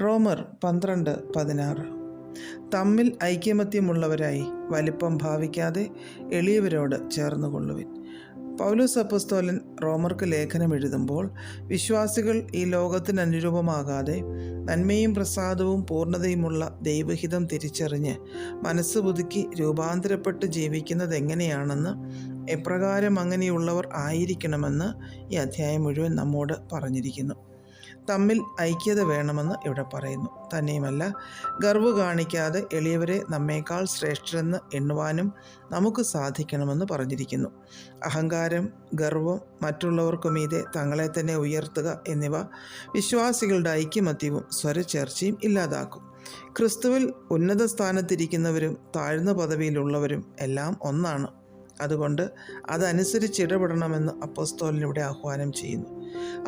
റോമർ പന്ത്രണ്ട് പതിനാറ്. തമ്മിൽ ഐക്യമത്യമുള്ളവരായി വലിപ്പം ഭാവിക്കാതെ എളിയവരോട് ചേർന്നുകൊള്ളുവിൻ. പൗലോസ് അപ്പസ്തോലൻ റോമർക്ക് ലേഖനം എഴുതുമ്പോൾ വിശ്വാസികൾ ഈ ലോകത്തിന് അനുരൂപമാകാതെ നന്മയും പ്രസാദവും പൂർണതയുമുള്ള ദൈവഹിതം തിരിച്ചറിഞ്ഞ് മനസ്സ് പുതുക്കി രൂപാന്തരപ്പെട്ട് ജീവിക്കുന്നത് എങ്ങനെയാണെന്ന് എപ്രകാരം അങ്ങനെയുള്ളവർ ആയിരിക്കണമെന്ന് ഈ അധ്യായം മുഴുവൻ നമ്മോട് പറഞ്ഞിരിക്കുന്നു. തമ്മിൽ ഐക്യത വേണമെന്ന് ഇവിടെ പറയുന്നു. തന്നെയുമല്ല ഗർവ് കാണിക്കാതെ എളിയവരെ നമ്മേക്കാൾ ശ്രേഷ്ഠരെന്ന് എണ്ണുവാനും നമുക്ക് സാധിക്കണമെന്ന് പറഞ്ഞിരിക്കുന്നു. അഹങ്കാരം ഗർവം മറ്റുള്ളവർക്കു മീതെ തങ്ങളെ തന്നെ ഉയർത്തുക എന്നിവ വിശ്വാസികളുടെ ഐക്യമത്യവും സ്വരചേർച്ചയും ഇല്ലാതാക്കും. ക്രിസ്തുവിൽ ഉന്നത സ്ഥാനത്തിരിക്കുന്നവരും താഴ്ന്ന പദവിയിലുള്ളവരും എല്ലാം ഒന്നാണ്. അതുകൊണ്ട് അതനുസരിച്ച് ഇടപെടണമെന്ന് അപ്പോസ്തോലിനിവിടെ ആഹ്വാനം ചെയ്യുന്നു.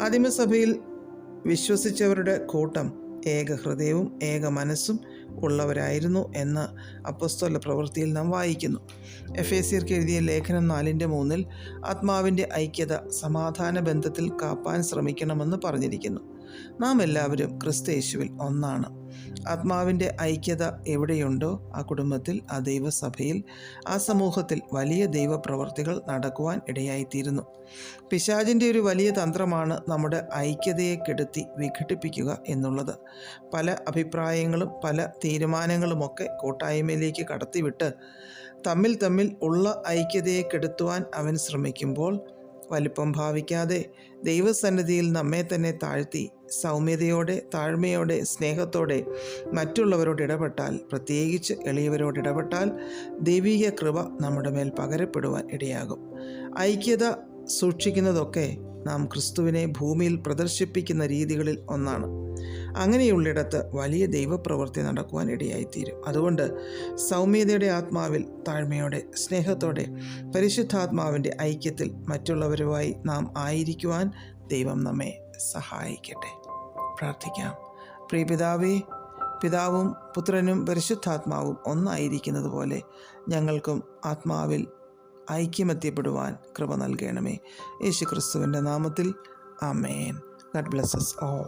ആദിമസഭയിൽ വിശ്വസിച്ചവരുടെ കൂട്ടം ഏകഹൃദയവും ഏക മനസ്സും ഉള്ളവരായിരുന്നു എന്ന് അപ്പസ്തോല പ്രവൃത്തിയിൽ നാം വായിക്കുന്നു. എഫ് എ സിർക്ക് എഴുതിയ ലേഖനം നാലിന്റെ മൂന്നിൽ ആത്മാവിന്റെ ഐക്യത സമാധാന ബന്ധത്തിൽ കാപ്പാൻ ശ്രമിക്കണമെന്ന് പറഞ്ഞിരിക്കുന്നു. നാം എല്ലാവരും ക്രിസ്തയേശുവിൽ ഒന്നാണ്. ആത്മാവിന്റെ ഐക്യത എവിടെയുണ്ടോ ആ കുടുംബത്തിൽ ആ ദൈവസഭയിൽ ആ സമൂഹത്തിൽ വലിയ ദൈവപ്രവർത്തികൾ നടക്കുവാൻ ഇടയായിത്തീരുന്നു. പിശാചിന്റെ ഒരു വലിയ തന്ത്രമാണ് നമ്മുടെ ഐക്യതയെ കെടുത്തി വിഘടിപ്പിക്കുക എന്നുള്ളത്. പല അഭിപ്രായങ്ങളും പല തീരുമാനങ്ങളുമൊക്കെ കൂട്ടായ്മയിലേക്ക് കടത്തിവിട്ട് തമ്മിൽ തമ്മിൽ ഉള്ള ഐക്യതയെ കെടുത്തുവാൻ അവൻ ശ്രമിക്കുമ്പോൾ വലിപ്പം ഭാവിക്കാതെ ദൈവസന്നിധിയിൽ നമ്മെ തന്നെ താഴ്ത്തി സൗമ്യതയോടെ താഴ്മയോടെ സ്നേഹത്തോടെ മറ്റുള്ളവരോട് ഇടപെട്ടാൽ പ്രത്യേകിച്ച് എളിയവരോട് ഇടപെട്ടാൽ ദൈവീക കൃപ നമ്മുടെ മേൽ പകരപ്പെടുവാൻ ഇടയാകും. ഐക്യത സൂക്ഷിക്കുന്നതൊക്കെ നാം ക്രിസ്തുവിനെ ഭൂമിയിൽ പ്രദർശിപ്പിക്കുന്ന രീതികളിൽ ഒന്നാണ്. അങ്ങനെയുള്ളിടത്ത് വലിയ ദൈവപ്രവൃത്തി നടക്കുവാൻ ഇടയായിത്തീരും. അതുകൊണ്ട് സൗമ്യതയുടെ ആത്മാവിൽ താഴ്മയോടെ സ്നേഹത്തോടെ പരിശുദ്ധാത്മാവിന്റെ ഐക്യത്തിൽ മറ്റുള്ളവരുമായി നാം ആയിരിക്കുവാൻ ദൈവം നമ്മെ സഹായിക്കട്ടെ. പ്രാർത്ഥിക്കാം. പ്രിയപിതാവേ പിതാവും പുത്രനും പരിശുദ്ധാത്മാവും ഒന്നായിരിക്കുന്നത് പോലെ ഞങ്ങൾക്കും ആത്മാവിൽ ഐക്യമെത്തിപ്പെടുവാൻ കൃപ നൽകണമേ. യേശു ക്രിസ്തുവിന്റെ നാമത്തിൽ അമേൻ ഗഡ് ബ്ലെസ്സസ് ഓ